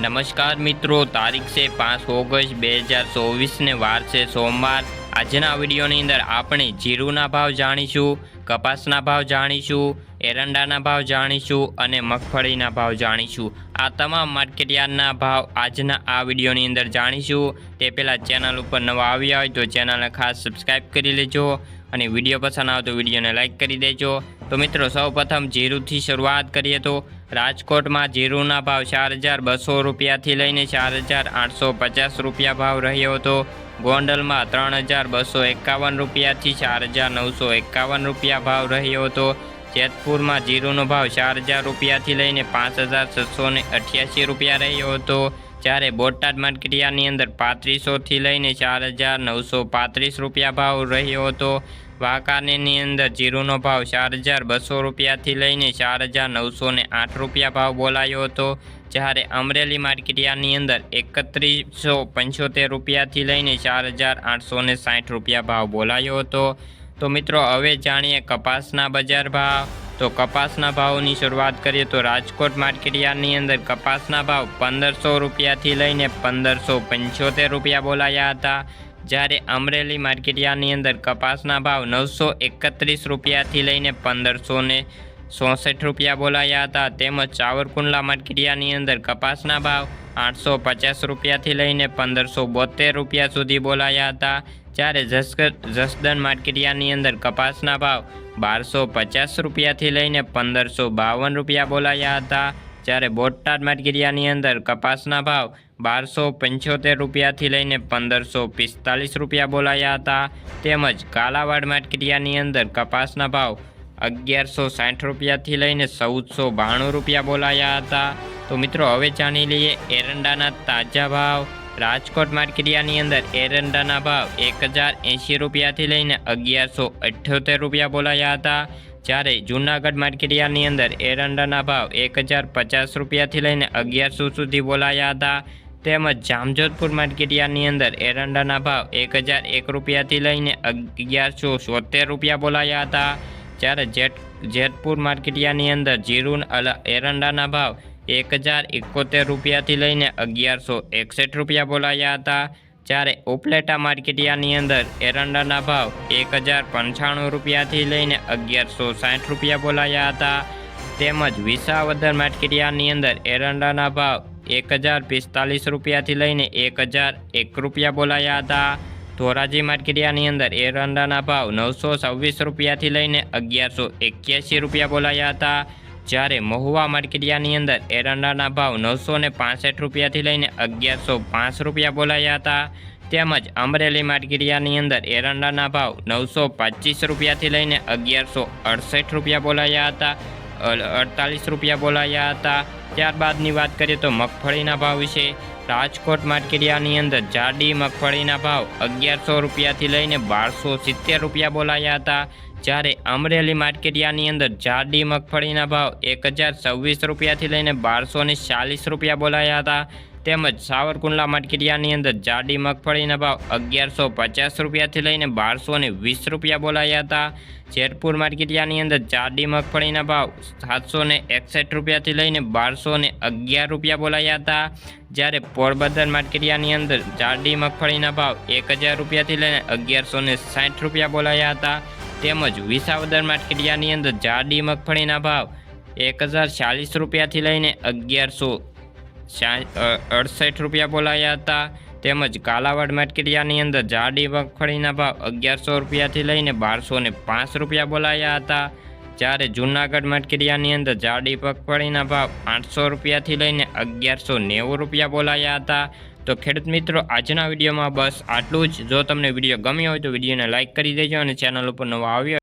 નમસ્કાર મિત્રો, તારીખ છે પાંચ ઓગસ્ટ બે હજાર ચોવીસને વાર છે સોમવાર. આજના વિડીયોની અંદર આપણે જીરુના ભાવ જાણીશું, કપાસના ભાવ જાણીશું, એરંડાના ભાવ જાણીશું અને મગફળીના ભાવ જાણીશું. આ તમામ માર્કેટયાર્ડના ભાવ આજના આ વિડીયોની અંદર જાણીશું. તે પહેલાં ચેનલ ઉપર નવા આવ્યા હોય તો ચેનલને ખાસ સબસ્ક્રાઈબ કરી લેજો. અને વીડિયો પસંદ આવે તો વિડીયોને લાઇક કરી દેજો. તો મિત્રો, સૌપ્રથમ જીરુથી શરૂઆત કરીએ તો રાજકોટમાં જીરુના ભાવ ચાર હજાર બસો રૂપિયાથી લઈને ચાર હજાર આઠસો પચાસ રૂપિયા ભાવ રહ્યો હતો. ગોંડલમાં ત્રણ હજાર બસો એકાવન રૂપિયાથી ચાર હજાર નવસો એકાવન રૂપિયા ભાવ રહ્યો હતો. જેતપુરમાં જીરુનો ભાવ ચાર હજાર રૂપિયાથી લઈને પાંચ હજાર છસો અઠ્યાસી રૂપિયા રહ્યો હતો. જ્યારે બોટાદ માર્કેટિયાની અંદર પાંત્રીસોથી લઈને ચાર હજાર નવસો પાંત્રીસ રૂપિયા ભાવ રહ્યો હતો. વાંકાનેરની અંદર જીરુનો ભાવ ચાર હજાર બસો રૂપિયાથી લઈને ચાર હજાર નવસો આઠ રૂપિયા ભાવ બોલાયો હતો. જ્યારે અમરેલી માર્કેટિયાની અંદર એકત્રીસો પંચોતેર રૂપિયાથી લઈને ચાર હજાર આઠસો સાઠ રૂપિયા ભાવ બોલાયો હતો. તો મિત્રો, હવે જાણીએ કપાસના બજાર ભાવ. તો કપાસના ભાવની શરૂઆત કરીએ તો રાજકોટ માર્કેટયાર્ડની અંદર કપાસના ભાવ પંદરસો રૂપિયાથી લઈને પંદરસો પંચોતેર રૂપિયા બોલાયા હતા. જ્યારે અમરેલી માર્કેટયાર્ડની અંદર કપાસના ભાવ નવસો એકત્રીસ રૂપિયાથી લઈને પંદરસો ને ચોસઠ રૂપિયા બોલાયા હતા. તેમજ ચાવરકુંડલા માર્કેટયાર્ડની અંદર કપાસના ભાવ આઠસો પચાસ રૂપિયાથી લઈને પંદરસો બોતેર રૂપિયા સુધી બોલાયા હતા. જ્યારે જસદન માર્કેટિયાની અંદર કપાસના ભાવ બારસો પચાસ રૂપિયાથી લઈને પંદરસો બાવન રૂપિયા બોલાયા હતા, જ્યારે બોટાદ માર્કેટિયાની અંદર કપાસના ભાવ બારસો પંચોતેર રૂપિયાથી લઈને પંદરસો પિસ્તાલીસ રૂપિયા બોલાયા હતા. તેમજ કાલાવાડ માર્કેટિયાની અંદર કપાસના ભાવ અગિયારસો સાઠ રૂપિયાથી લઈને ચૌદસો બાણું રૂપિયા બોલાયા હતા. તો મિત્રો, હવે જાણી લઈએ એરંડાના તાજા ભાવ. રાજકોટ માર્કેટિયાની અંદર એરંડાના ભાવ એક હજાર એંશી રૂપિયાથી લઈને અગિયારસો અઠ્યોતેર રૂપિયા બોલાયા હતા. જ્યારે જૂનાગઢ માર્કેટિયાની અંદર એરંડાના ભાવ એક હજાર પચાસ રૂપિયાથી લઈને અગિયારસો સુધી બોલાયા હતા. તેમજ જામજોધપુર માર્કેટિયાની અંદર એરંડાના ભાવ એક હજાર એક રૂપિયાથી લઈને અગિયારસો સોતેર રૂપિયા બોલાયા હતા. જ્યારે જેટ જેતપુર માર્કેટિયાની અંદર જીરું અલ, એરંડાના ભાવ એક હજાર એકોતેર રૂપિયાથી લઈને અગિયારસો એકસઠ રૂપિયા બોલાયા હતા. જ્યારે ઉપલેટા માર્કેટિયાની અંદર એરંડાના ભાવ એક હજાર પંચાણું રૂપિયાથી લઈને અગિયારસો સાઠ રૂપિયા બોલાયા હતા. તેમજ વિસાવદર માર્કેટિયાની અંદર એરંડાના ભાવ એક હજાર પિસ્તાલીસ રૂપિયાથી લઈને એક હજાર એક રૂપિયા બોલાયા હતા. ધોરાજી માર્કેટિયાની અંદર એરંડાના ભાવ નવસો છવ્વીસ રૂપિયાથી લઈને અગિયારસો એક્યાસી રૂપિયા બોલાયા હતા. જ્યારે મહુવા માર્કેટયાર્ડની અંદર એરંડાના ભાવ નવસો ને પાસઠ રૂપિયાથી લઈને અગિયારસો પાંચ રૂપિયા બોલાયા હતા. તેમજ અમરેલી માર્કેટયાર્ડની અંદર એરંડાના ભાવ નવસો પચીસ રૂપિયાથી લઈને અગિયારસો અડસઠ રૂપિયા બોલાયા હતા. અડતાલીસ રૂપિયા બોલાયા હતા. ત્યારબાદની વાત કરીએ તો મગફળીના ભાવ વિશે. રાજકોટ માર્કેટયાર્ડની અંદર જાડી મગફળીના ભાવ અગિયારસો રૂપિયાથી લઈને બારસો સિત્તેર રૂપિયા બોલાયા હતા. જ્યારે અમરેલી માર્કેટિયાની અંદર જાડી મગફળીના ભાવ એક હજાર છવ્વીસ રૂપિયાથી લઈને બારસો ને ચાલીસ રૂપિયા બોલાયા હતા, તેમજ સાવરકુંડલા માર્કેટિયાની અંદર જાડી મગફળીના ભાવ અગિયારસો પચાસ રૂપિયાથી લઈને બારસો ને વીસ રૂપિયા બોલાયા હતા. જેતપુર માર્કેટિયાની અંદર જાડી મગફળીના ભાવ સાતસો ને એકસઠ રૂપિયાથી લઈને બારસો ને અગિયાર રૂપિયા બોલાયા હતા. જ્યારે પોરબંદર માર્કેટિયાની અંદર જાડી મગફળીના ભાવ એક હજાર રૂપિયાથી લઈને અગિયારસો ને સાઠ રૂપિયા બોલાયા હતા. તેમજ વિસાવદર માર્કેટિયાની અંદર જાડી મગફળીના ભાવ એક હજાર ચાલીસ રૂપિયાથી લઈને અગિયારસો અડસઠ રૂપિયા બોલાયા હતા. તેમજ કાલાવાડ માર્કેટિયાની અંદર જાડી મગફળીના ભાવ અગિયારસો રૂપિયાથી લઈને બારસો પાંચ રૂપિયા બોલાયા હતા. જ્યારે જૂનાગઢ માર્કેટિયાની અંદર જાડી મગફળીના ભાવ આઠસો રૂપિયાથી લઈને અગિયારસો નેવું રૂપિયા બોલાયા હતા. તો ખેડૂત મિત્રો, આજના વિડીયોમાં બસ આટલું જ. જો તમને વીડિયો ગમ્યો હોય તો વિડીયોને લાઇક કરી દેજો અને ચેનલ ઉપર નવો આવ્યો